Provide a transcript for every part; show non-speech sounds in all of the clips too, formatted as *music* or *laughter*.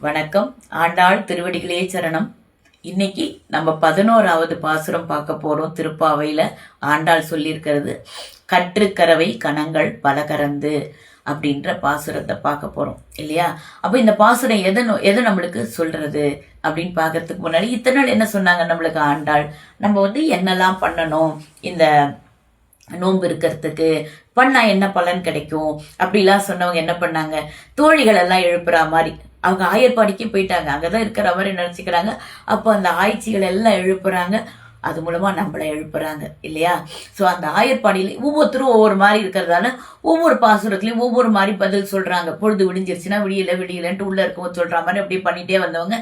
வணக்கம். ஆண்டாள் திருவடிகளே சரணம். இன்னைக்கு நம்ம பதினோராவது பாசுரம் பார்க்க போறோம். திருப்பாவையில ஆண்டாள் சொல்லியிருக்கிறது கற்றுக்கரவை கணங்கள் பலகரந்து அப்படின்ற பாசுரத்தை பார்க்க போறோம். இல்லையா? அப்ப இந்த பாசுரம் எதை நோ- எதை நம்மளுக்கு சொல்றது அப்படின்னு பார்க்கறதுக்கு முன்னாடி இத்தனை நாள் என்ன சொன்னாங்க நம்மளுக்கு ஆண்டாள்? நம்ம வந்து என்னெல்லாம் பண்ணணும்? இந்த நோன்பு இருக்கிறதுக்கு பண்ணா என்ன பலன் கிடைக்கும்? அப்படிலாம் சொன்னவங்க என்ன பண்ணாங்க? தோழிகள் எல்லாம் எழுப்புற மாதிரி அவங்க ஆயர்பாடிக்கு போயிட்டாங்க. அங்கதான் இருக்கிற மாதிரி நினச்சிக்கிறாங்க? அப்போ அந்த ஆய்ச்சிகள் எல்லாம் எழுப்புறாங்க. அது மூலமா நம்மளை எழுப்புறாங்க இல்லையா? ஸோ அந்த ஆயர்பாடியில் ஒவ்வொருத்தரும் ஒவ்வொரு மாதிரி இருக்கிறதால ஒவ்வொரு பாசுரத்துலையும் ஒவ்வொரு மாதிரி பதில் சொல்றாங்க. பொழுது விடிஞ்சிருச்சுன்னா விடியல விடியலன்ட்டு உள்ள இருக்கவும் சொல்ற மாதிரி அப்படியே பண்ணிட்டே வந்தவங்க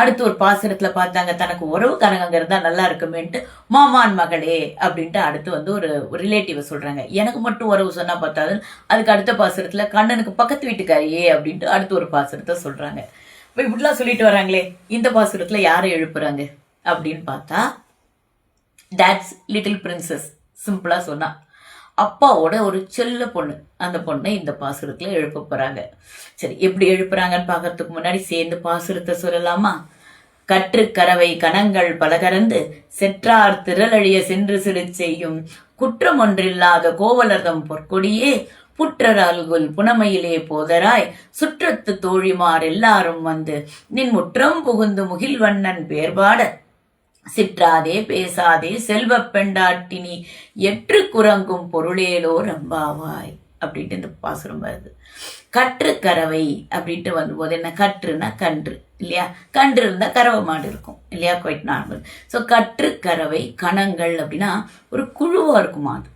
அடுத்து ஒரு பாசுரத்துல பார்த்தாங்க தனக்கு உறவுக்காரங்க இருந்தா நல்லா இருக்குமேன்ட்டு மாமான் மகளே அப்படின்ட்டு அடுத்து வந்து ஒரு ரிலேட்டிவ் சொல்றாங்க. எனக்கு மட்டும் உறவு சொன்னா பார்த்தாது அதுக்கு அடுத்த பாசுரத்துல கண்ணனுக்கு பக்கத்து வீட்டுக்காரியே அப்படின்ட்டு அடுத்து ஒரு பாசுரத்தை சொல்றாங்க. இப்படிலாம் சொல்லிட்டு வராங்களே இந்த பாசுரத்துல யாரை எழுப்புறாங்க? அப்படின்னு பார்த்தா டேட்ஸ் லிட்டில் பிரின்சஸ் சிம்பிளாக சொன்னான் அப்பாவோட ஒரு செல்ல பொண்ணு. அந்த பொண்ணை இந்த பாசுரத்தில் எழுப்ப போகிறாங்க சரி எப்படி எழுப்புறாங்கன்னு பார்க்கறதுக்கு முன்னாடி சேர்ந்து பாசுரத்தை சொல்லலாமா? கற்று கரவை கணங்கள் பலகரந்து செற்றார் திரளழிய சென்று சிறு செய்யும் குற்றம் ஒன்றில்லாத கோவலர்தம் பொற்கொடியே புற்றரால்குல் புனமையிலே போதராய் சுற்றத்து தோழிமார் எல்லாரும் வந்து நின் முற்றம் புகுந்து முகில்வண்ணன் பேர்பாட சிற்றாதே பேசாதே செல்வ பெண்டாட்டினி எற்று குரங்கும் பொருளேலோ ரம்பாவாய் அப்படின்ட்டு இந்த பாசுரம் வருது. கற்று கறவை அப்படின்ட்டு வந்தபோது என்ன கற்றுனா கன்று இல்லையா? கன்று இருந்தால் கறவை மாடு இருக்கும் இல்லையா? குவைட் நார்மல் ஸோ கற்று கறவை கணங்கள் அப்படின்னா ஒரு குழுவாக இருக்குமா அது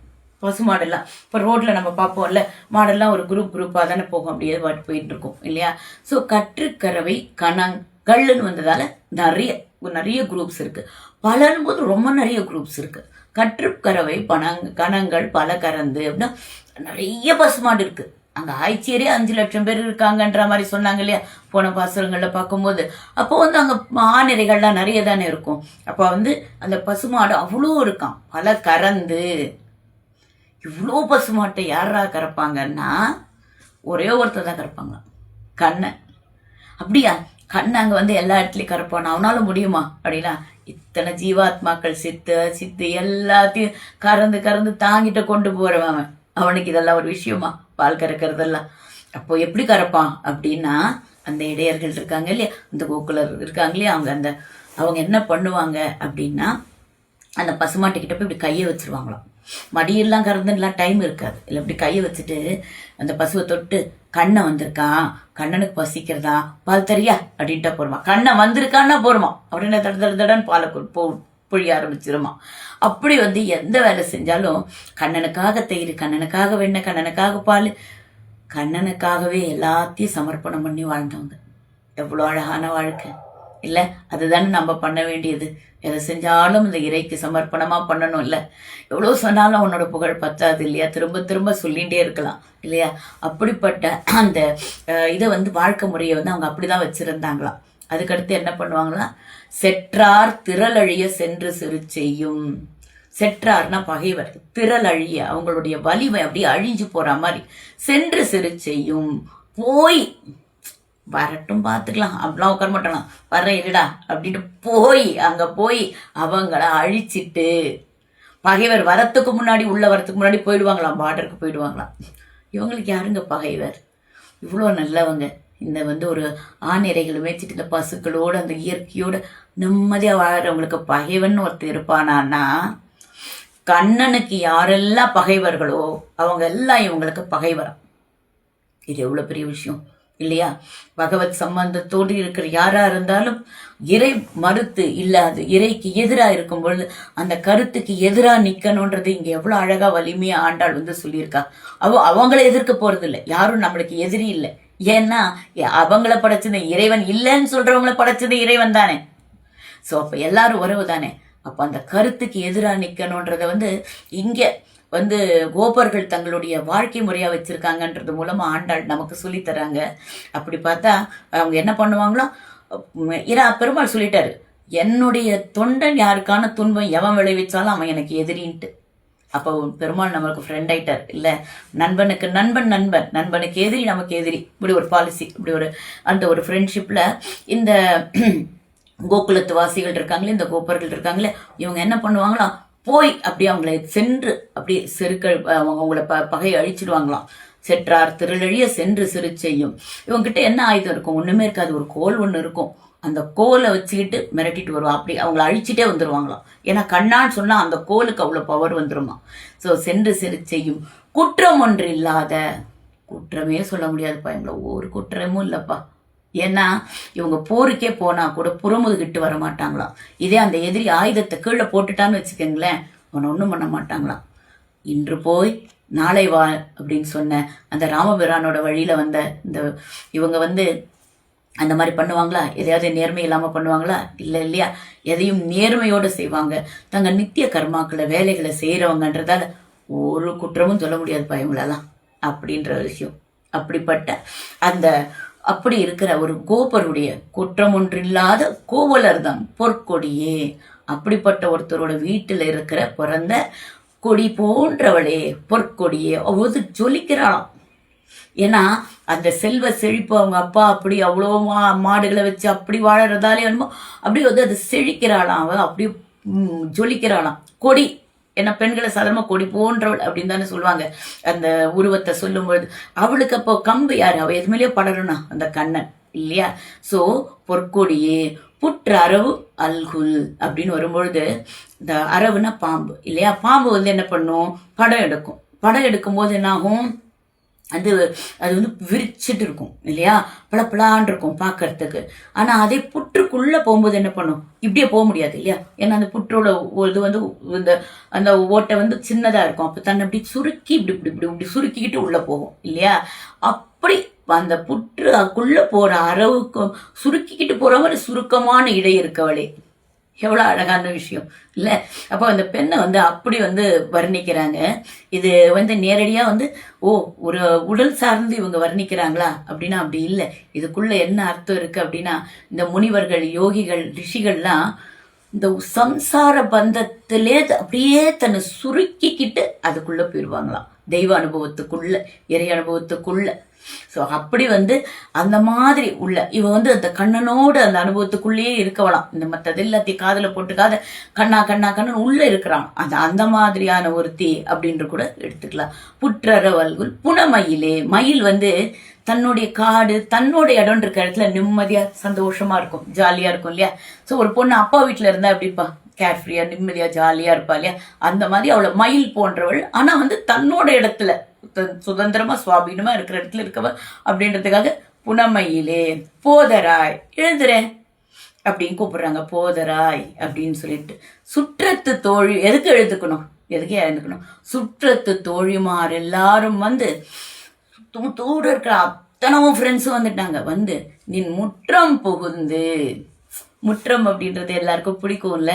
பசு மாடெல்லாம் இப்போ ரோட்ல நம்ம பார்ப்போம்ல மாடெல்லாம் ஒரு குரூப் குரூப்பாக தானே போகும் அப்படியே பாட்டு போயிட்டு இருக்கும் இல்லையா? ஸோ கற்றுக்கறவை கணங்கள்னு வந்ததால நிறைய நிறைய குரூப்ஸ் இருக்கு. பலரும் போது ரொம்ப நிறைய குரூப்ஸ் இருக்கு. கற்றுக்கறவை பணங் கணங்கள் பல கறந்து அப்படின்னா நிறைய பசுமாடு இருக்கு. அங்க ஆய்ச்சியரே அஞ்சு லட்சம் பேர் இருக்காங்கன்ற மாதிரி சொன்னாங்க இல்லையா? போன பாசுரங்கள்ல பார்க்கும்போது. அப்போ வந்து அங்க மாநிலைகள்லாம் நிறைய தானே இருக்கும். அப்போ வந்து அந்த பசுமாடு அவ்வளோ இருக்கான் பல கறந்து. இவ்வளோ பசுமாட்டை யாரா கறப்பாங்கன்னா ஒரே ஒருத்தர் தான் கறப்பாங்க. கண்ணன். அப்படியா? கண்ணன் அங்கே வந்து எல்லா இடத்துலையும் கறப்பான் அவனால முடியுமா? அப்படின்னா இத்தனை ஜீவாத்மாக்கள் சித்து சித்து எல்லாத்தையும் கறந்து கறந்து தாங்கிட்ட கொண்டு போறவன் அவன். அவனுக்கு இதெல்லாம் ஒரு விஷயமா? பால் கறக்கிறதெல்லாம். அப்போ எப்படி கறப்பான்? அப்படின்னா அந்த இடையர்கள் இருக்காங்க இல்லையா? அந்த கோகுலர் இருக்காங்க இல்லையா? அவங்க அந்த அவங்க என்ன பண்ணுவாங்க அப்படின்னா அந்த பசுமாட்டுக்கிட்ட போய் இப்படி கையை வச்சிருவாங்களாம். மடியெல்லாம் கறந்துலாம் டைம் இருக்காது. இல்லை இப்படி கையை வச்சுட்டு அந்த பசுவை தொட்டு கண்ணன் வந்திருக்கான் கண்ணனுக்கு பசிக்கிறதா? பால் தரியா? அப்படின்ட்டா போருமா கண்ணன் வந்திருக்கான்னா போருமா அப்படின்னு தட தட தடன்னு பாலை கு- போ பொழிய ஆரம்பிச்சிருமா. அப்படி வந்து எந்த வேலை செஞ்சாலும் கண்ணனுக்காக தயிர் கண்ணனுக்காக வெண்ணெய் கண்ணனுக்காக பால் கண்ணனுக்காகவே எல்லாத்தையும் சமர்ப்பணம் பண்ணி வாழ்ந்தவங்க. எவ்வளோ அழகான வாழ்க்கை. இல்லை அதுதானே நம்ம பண்ண வேண்டியது. எதை செஞ்சாலும் இந்த இறைக்கு சமர்ப்பணமாக பண்ணணும் இல்லை. எவ்வளோ சொன்னாலும் உன்னோட புகழ் பத்தாது இல்லையா? திரும்ப திரும்ப சொல்லிகிட்டே இருக்கலாம் இல்லையா? அப்படிப்பட்ட அந்த இதை வந்து வாழ்க்கை முறையை வந்து அவங்க அப்படிதான் வச்சுருந்தாங்களாம். அதுக்கடுத்து என்ன பண்ணுவாங்களாம் செற்றார் திரளழிய சென்று சிறு செய்யும் செற்றார்னா பகைவர் திரளழிய அவங்களுடைய வலிமை அப்படியே அழிஞ்சு போற மாதிரி சென்று சிறு செய்யும் போய் வரட்டும் பார்த்துக்கலாம். அப்படிலாம் உட்கார மாட்டானா. வர இருடா அப்படின்ட்டு போய் அங்கே போய் அவங்கள அழிச்சிட்டு பகைவர் வரத்துக்கு முன்னாடி உள்ள வரத்துக்கு முன்னாடி போயிடுவாங்களாம். பார்டருக்கு போயிடுவாங்களாம். இவங்களுக்கு யாருங்க பகைவர்? இவ்வளோ நல்லவங்க. இந்த வந்து ஒரு ஆணிரைகளை மேய்ச்சிட்டு இந்த பசுக்களோடு அந்த இயற்கையோடு நிம்மதியாக வாழறவங்களுக்கு பகைவன் ஒருத்தர் இருப்பானான்னா கண்ணனுக்கு யாரெல்லாம் பகைவர்களோ அவங்க எல்லாம் இவங்களுக்கு பகைவரம் இது எவ்வளோ பெரிய விஷயம். இல்லையா? பகவத் சம்பந்தத்தோடு இருக்கிற யாரா இருந்தாலும் இறை மறுத்து இல்ல அது இறைக்கு எதிரா இருக்கும் பொழுது அந்த கருத்துக்கு எதிரா நிக்கணும்ன்றது இங்க எவ்வளவு அழகா வலிமையா ஆண்டாள் வந்து சொல்லியிருக்கா. அவ அவங்கள எதிர்க்க போறது இல்லை யாரும் நம்மளுக்கு எதிரி இல்லை. ஏன்னா அவங்கள படைச்சது இறைவன் இல்லைன்னு சொல்றவங்கள படைச்சது இறைவன் தானே. ஸோ அப்போ எல்லாரும் உறவு தானே அப்போ அந்த கருத்துக்கு எதிராக நிற்கணுன்றதை வந்து இங்கே வந்து கோபர்கள் தங்களுடைய வாழ்க்கை முறையாக வச்சிருக்காங்கன்றது மூலமாக ஆண்டாள் நமக்கு சொல்லித் தராங்க. அப்படி பார்த்தா அவங்க என்ன பண்ணுவாங்களோ இரா பெருமாள் சொல்லிட்டாரு என்னுடைய தொண்டன் யாருக்கான துன்பம் எவன் விளைவிச்சாலும் அவன் எனக்கு எதிரின்ட்டு. அப்போ பெருமாள் நம்மளுக்கு ஃப்ரெண்ட் ஆயிட்டார் இல்லை நண்பனுக்கு நண்பன் நண்பன் நண்பனுக்கு எதிரி நமக்கு எதிரி. இப்படி ஒரு பாலிசி இப்படி ஒரு அந்த ஒரு ஃப்ரெண்ட்ஷிப்பில் இந்த *clears throat* கோகுலத்து வாசிகள் இருக்காங்களே இந்த கோப்பர்கள் இருக்காங்களே இவங்க என்ன பண்ணுவாங்களா போய் அப்படியே அவங்களை சென்று அப்படி செருக்க அவங்க அவங்கள ப பகையை அழிச்சிடுவாங்களாம். செற்றார் திருளழிய சென்று சிறு செய்யும். இவங்ககிட்ட என்ன ஆயுதம் இருக்கும்? ஒன்றுமே இருக்காது. ஒரு கோல் ஒன்று இருக்கும். அந்த கோலை வச்சுக்கிட்டு மிரட்டிட்டு வருவோம் அப்படி அவங்கள அழிச்சிட்டே வந்துருவாங்களாம். ஏன்னா கண்ணான்னு சொன்னால் அந்த கோலுக்கு அவ்வளோ பவர் வந்துருமா? ஸோ சென்று சிறு செய்யும். குற்றம் ஒன்று இல்லாத குற்றமே சொல்ல முடியாதுப்பா. எங்களை ஒரு குற்றமும் இல்லைப்பா. ஏன்னா இவங்க போருக்கே போனா கூட புறமுதுகிட்டு வர மாட்டாங்களாம். இதே அந்த எதிரி ஆயுதத்தை கீழே போட்டுட்டான்னு வச்சுக்கோங்களேன் அவனை ஒன்றும் பண்ண மாட்டாங்களாம். இன்று போய் நாளை வா அப்படின்னு சொன்ன அந்த ராமபிரானோட வழியில் வந்த இந்த இவங்க வந்து அந்த மாதிரி பண்ணுவாங்களா? எதையாவது நேர்மை இல்லாமல் பண்ணுவாங்களா? இல்லை இல்லையா? எதையும் நேர்மையோடு செய்வாங்க. தங்க நித்திய கர்மாக்களை வேலைகளை செய்கிறவங்கன்றதால ஒரு குற்றமும் சொல்ல முடியாது இவங்களெல்லாம் அப்படின்ற விஷயம். அப்படிப்பட்ட அந்த அப்படி இருக்கிற ஒரு கோபருடைய குற்றம் ஒன்றில்லாத கோவலர் தான் பொற்கொடியே. அப்படிப்பட்ட ஒருத்தரோட வீட்டில் இருக்கிற பிறந்த கொடி போன்றவளே பொற்கொடியே அவ்வளவு ஜொலிக்கிறாளாம். ஏன்னா அந்த செல்வ செழிப்பு அவங்க அப்பா அப்படி அவ்வளோ மா மாடுகளை வச்சு அப்படி வாழறதாலே என்னமோ அப்படியே வந்து அது செழிக்கிறாளாம். அவள் அப்படியே ஜொலிக்கிறாளாம். கொடி ஏன்னா பெண்களை சாதாரண கொடி போன்றவள் அப்படின்னு தானே சொல்லுவாங்க. அந்த உருவத்தை சொல்லும்பொழுது அவளுக்கு அப்போ கம்பு யாரு? அவ எதுமேலேயே படருனா அந்த கண்ணன் இல்லையா? ஸோ பொற்கொடியே புற்று அரவு அல்குல் அப்படின்னு வரும்பொழுது இந்த அரவுனா பாம்பு இல்லையா? பாம்பு வந்து என்ன பண்ணும்? படம் எடுக்கும். படம் எடுக்கும்போது என்னாகும்? அது அது வந்து விரிச்சிட்டு இருக்கும் இல்லையா? பளபளான்னு இருக்கும் பார்க்கறதுக்கு ஆனால் அதே புற்றுக்குள்ள போகும்போது என்ன பண்ணும்? இப்படியே போக முடியாது இல்லையா? ஏன்னா அந்த புற்றோட இது வந்து இந்த அந்த ஓட்டை வந்து சின்னதாக இருக்கும். அப்போ தன்னை இப்படி சுருக்கி இப்படி இப்படி இப்படி இப்படி சுருக்கிக்கிட்டு உள்ளே போகும் இல்லையா? அப்படி அந்த புற்று போகிற போற அரவுக்கு சுருக்கிக்கிட்டு போகிற மாதிரி சுருக்கமான இடை இருக்கவளே எவ்வளவு அழகான விஷயம். இல்ல? அப்போ அந்த பெண்ணை வந்து அப்படி வந்து வர்ணிக்கிறாங்க. இது வந்து நேரடியா வந்து ஓ ஒரு உடல் சார்ந்து இவங்க வர்ணிக்கிறாங்களா? அப்படின்னா அப்படி இல்லை. இதுக்குள்ள என்ன அர்த்தம் இருக்கு அப்படின்னா இந்த முனிவர்கள் யோகிகள் ரிஷிகள்லாம் இந்த சம்சார பந்தத்திலே அப்படியே தன்னை சுருக்கிக்கிட்டு அதுக்குள்ள போயிடுவாங்களாம். தெய்வ அனுபவத்துக்குள்ள இறை அனுபவத்துக்குள்ள. ஸோ அப்படி வந்து அந்த மாதிரி உள்ள இவ வந்து அந்த கண்ணனோட அந்த அனுபவத்துக்குள்ளேயே இருக்கவலாம் இந்த மற்றது எல்லாத்தையும் காதுல போட்டுக்காத கண்ணா கண்ணா கண்ணன் உள்ளே இருக்கிறான். அந்த அந்த மாதிரியான ஒருத்தி அப்படின்ற கூட எடுத்துக்கலாம். புற்றற வல்குல் புனமயிலே மயில் வந்து தன்னுடைய காடு தன்னோட இடம் இடத்துல நிம்மதியா சந்தோஷமா இருக்கும் ஜாலியா இருக்கும் இல்லையா? ஸோ ஒரு பொண்ணு அப்பா வீட்டுல இருந்தா எப்படிப்பா? கேர்ஃப்ரீயா நிம்மதியா ஜாலியா இருப்பா இல்லையா? அந்த மாதிரி அவளை மயில் போன்றவள். ஆனா வந்து தன்னோட இடத்துல சுதந்திரமா சுவாபீனமா இருக்கிற இடத்துல இருக்கவ அப்படின்றதுக்காக புனமயிலே போதராய் எழுதுறேன் அப்படின்னு கூப்பிடுறாங்க. போதராய் அப்படின்னு சொல்லிட்டு. சுற்றத்து தோழி எதுக்கு எழுதுக்கணும்? எதுக்கு எழுதுக்கணும்? சுற்றத்து தோழிமார் எல்லாரும் வந்து தூர இருக்கிற அத்தனவும் ஃப்ரெண்ட்ஸும் வந்துட்டாங்க. வந்து நின் முற்றம் புகுந்து. முற்றம் அப்படின்றது எல்லாருக்கும் பிடிக்கும்ல.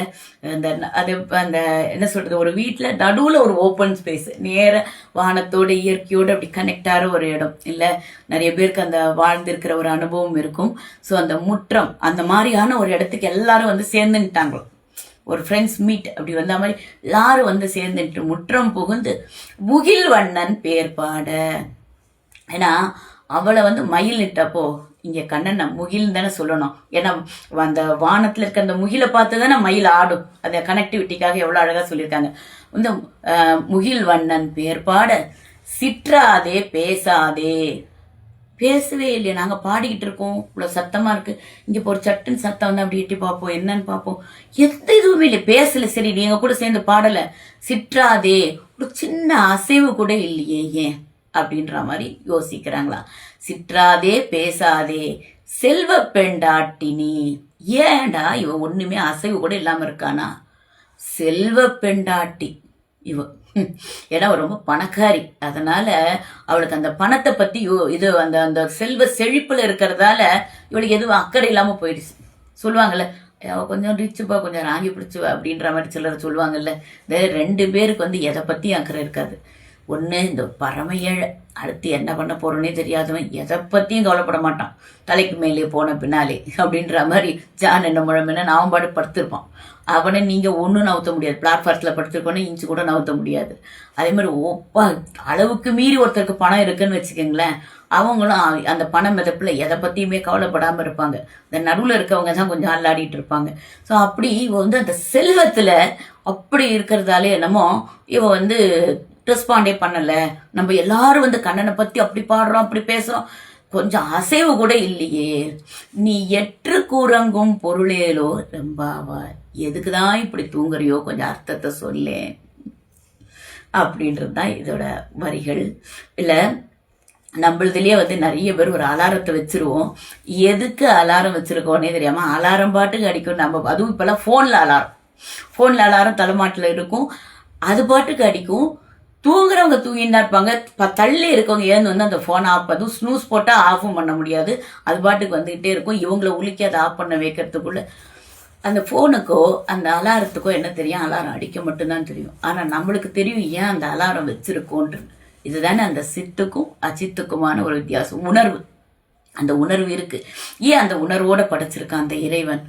அந்த அது அந்த என்ன சொல்றது ஒரு வீட்டில் நடுவில் ஒரு ஓப்பன் ஸ்பேஸ் நேர வானத்தோட இயற்கையோடு அப்படி கனெக்ட் ஆகிற ஒரு இடம். இல்லை நிறைய பேருக்கு அந்த வாழ்ந்திருக்கிற ஒரு அனுபவம் இருக்கும். ஸோ அந்த முற்றம் அந்த மாதிரியான ஒரு இடத்துக்கு எல்லாரும் வந்து சேர்ந்துட்டாங்களோ ஒரு ஃப்ரெண்ட்ஸ் மீட் அப்படி வந்த மாதிரி எல்லாரும் வந்து சேர்ந்துட்டு முற்றம் புகுந்து முகில் வண்ணன் பேர் பாட. ஏன்னா அவளை வந்து மயில் இட்டப்போ இங்க கண்ணனை முகில்னு தானே சொல்லணும். ஏன்னா அந்த வானத்துல இருக்க அந்த முகிலை பார்த்து தானே மயில் ஆடும். அந்த கனெக்டிவிட்டிக்காக எவ்வளவு அழகா சொல்லியிருக்காங்க. இந்த முகில் வண்ணன் பேர் பாட சிற்றாதே பேசாதே. பேசவே இல்லையே நாங்க பாடிக்கிட்டு இருக்கோம். இவ்வளவு சத்தமா இருக்கு. இங்க இப்போ ஒரு சட்டுன்னு சத்தம் வந்து அப்படி எட்டி பார்ப்போம். என்னன்னு பார்ப்போம். எந்த இதுவுமே இல்லை பேசல. சரி நீங்க கூட சேர்ந்து பாடல. சிற்றாதே. ஒரு சின்ன அசைவு கூட இல்லையே ஏன்? அப்படின்ற மாதிரி யோசிக்கிறாங்களா? சிற்றாதே பேசாதே செல்வ பெண்டாட்டினி. ஏண்டா இவ ஒண்ணுமே அசைவு கூட இல்லாம இருக்கானா? செல்வ பெண்டாட்டி. இவ ஏன்னா ரொம்ப பணக்காரி. அதனால அவளுக்கு அந்த பணத்தை பத்தி யோ- இது அந்த அந்த செல்வ செழிப்புல இருக்கிறதால இவளுக்கு எதுவும் அக்கறை இல்லாம போயிடுச்சு. சொல்லுவாங்கல்ல அவ கொஞ்சம் ரிச்சுப்பா கொஞ்சம் ராங்கி பிடிச்சுவா? அப்படின்ற மாதிரி சிலர் சொல்லுவாங்கல்ல ரெண்டு பேருக்கு வந்து எதை பத்தி அக்கறை இருக்காது. ஒன்று இந்த பரம ஏழை அடுத்து என்ன பண்ண போறோன்னே தெரியாதவன் எதை பற்றியும் கவலைப்பட மாட்டான். தலைக்கு மேலே போன பின்னாலே அப்படின்ற மாதிரி ஜான் என்ன முழம்பின நான் பாடு படுத்திருப்பான். அவனை நீங்கள் ஒன்றும் நவுத்த முடியாது. பிளாட்ஃபார்த்தில் படுத்திருக்கோன்னு இன்ச்சு கூட நவுத்த முடியாது. அதே மாதிரி ஒப்பா அளவுக்கு மீறி ஒருத்தருக்கு பணம் இருக்குன்னு வச்சுக்கோங்களேன் அவங்களும் அந்த பண மிதப்பில் எதை பற்றியுமே கவலைப்படாமல் இருப்பாங்க. இந்த நடுவில் இருக்கவங்க தான் கொஞ்சம் அல்லாடிட்டு இருப்பாங்க. ஸோ அப்படி இவ வந்து அந்த செல்வத்தில் அப்படி இருக்கிறதாலே என்னமோ இவ வந்து ரெஸ்பாண்டே பண்ணலை. நம்ம எல்லாரும் வந்து கண்ணனை பற்றி அப்படி பாடுறோம் அப்படி பேசுகிறோம் கொஞ்சம் அசைவு கூட இல்லையே. நீ எற்று கூறங்கும் பொருளேலோ ரெம்பாவா? எதுக்கு தான் இப்படி தூங்குறியோ? கொஞ்சம் அர்த்தத்தை சொல்லேன் அப்படின்றது தான் இதோட வரிகள். இல்லை நம்மளதுலேயே வந்து நிறைய பேர் ஒரு அலாரத்தை வச்சிருவோம். எதுக்கு அலாரம் வச்சிருக்கோன்னே தெரியாமல் அலாரம் பாட்டுக்கு அடிக்கும். நம்ம அதுவும் இப்போல்லாம் ஃபோனில் அலாரம். ஃபோனில் அலாரம் தலைமாட்டில் இருக்கும். அது பாட்டுக்கு அடிக்கும். தூங்குறவங்க தூங்கிட்டு தான் இருப்பாங்க தள்ளி இருக்கவங்க ஏன்னு வந்து அந்த ஃபோனை ஆஃப் அதுவும் ஸ்னூஸ் போட்டால் ஆஃபும் பண்ண முடியாது. அது பாட்டுக்கு வந்துகிட்டே இருக்கும். இவங்களை உலுக்கி அதை ஆஃப் பண்ண வைக்கிறதுக்குள்ள அந்த ஃபோனுக்கோ அந்த அலாரத்துக்கோ என்ன தெரியும்? அலாரம் அடிக்க மட்டும்தான் தெரியும். ஆனால் நம்மளுக்கு தெரியும் ஏன் அந்த அலாரம் வச்சிருக்கோன்றது. இதுதானே அந்த சித்துக்கும் அச்சித்துக்குமான ஒரு வித்தியாசம். உணர்வு. அந்த உணர்வு இருக்கு. ஏன் அந்த உணர்வோட படைச்சிருக்கான் அந்த இறைவன்?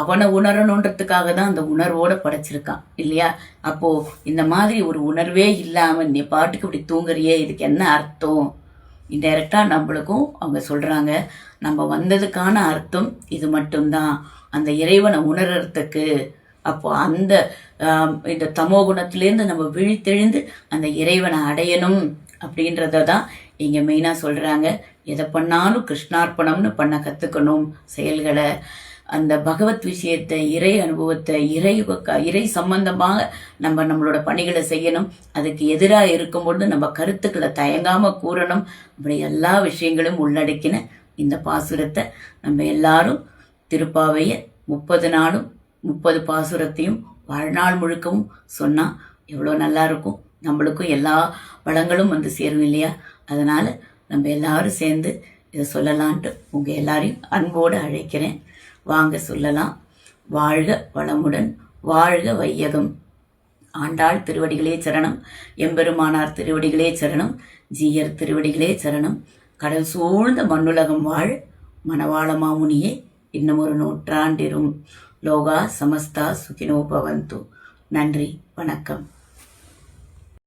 அவனை உணரணுன்றதுக்காக தான் அந்த உணர்வோட படைச்சிருக்கான் இல்லையா? அப்போ இந்த மாதிரி ஒரு உணர்வே இல்லாம நீ பாட்டுக்கு இப்படி தூங்குறியே இதுக்கு என்ன அர்த்தம்? இன்டைரக்டா நம்மளுக்கும் அவங்க சொல்கிறாங்க நம்ம வந்ததுக்கான அர்த்தம் இது மட்டும்தான். அந்த இறைவனை உணர்றதுக்கு அப்போ அந்த இந்த தமோ குணத்திலேருந்து நம்ம விழித்தெழுந்து அந்த இறைவனை அடையணும் அப்படின்றத தான் இங்கே மெயினாக சொல்கிறாங்க எதை பண்ணாலும் கிருஷ்ணார்ப்பணம்னு பண்ண கற்றுக்கணும் செயல்களை. அந்த பகவத் விஷயத்தை இறை அனுபவத்தை இறை இறை சம்பந்தமாக நம்ம நம்மளோட பணிகளை செய்யணும். அதுக்கு எதிராக இருக்கும்பொழுது நம்ம கருத்துக்களை தயங்காமல் கூறணும். அப்படி எல்லா விஷயங்களும் உள்ளடக்கின இந்த பாசுரத்தை நம்ம எல்லாரும் திருப்பாவையை முப்பது நாளும் முப்பது பாசுரத்தையும் வாழ்நாள் முழுக்கவும் சொன்னால் எவ்வளோ நல்லா இருக்கும். நம்மளுக்கும் எல்லா வளங்களும் வந்து சேரும் இல்லையா? அதனால் நம்ம எல்லாரும் சேர்ந்து இதை சொல்லலான்ட்டு உங்கள் எல்லாரையும் அன்போடு அழைக்கிறேன். வாங்க சொல்லலாம். வாழ்க வளமுடன் வாழ்க வையகம். ஆண்டாள் திருவடிகளே சரணம் எம்பெருமானார் திருவடிகளே சரணம் ஜீயர் திருவடிகளே சரணம். கடல் சூழ்ந்த மண்ணுலகம் வாழ் மணவாளமாமுனியே இன்னும் ஒரு நூற்றாண்டிரும். லோகா சமஸ்தா சுகினோபவந்து நன்றி வணக்கம்.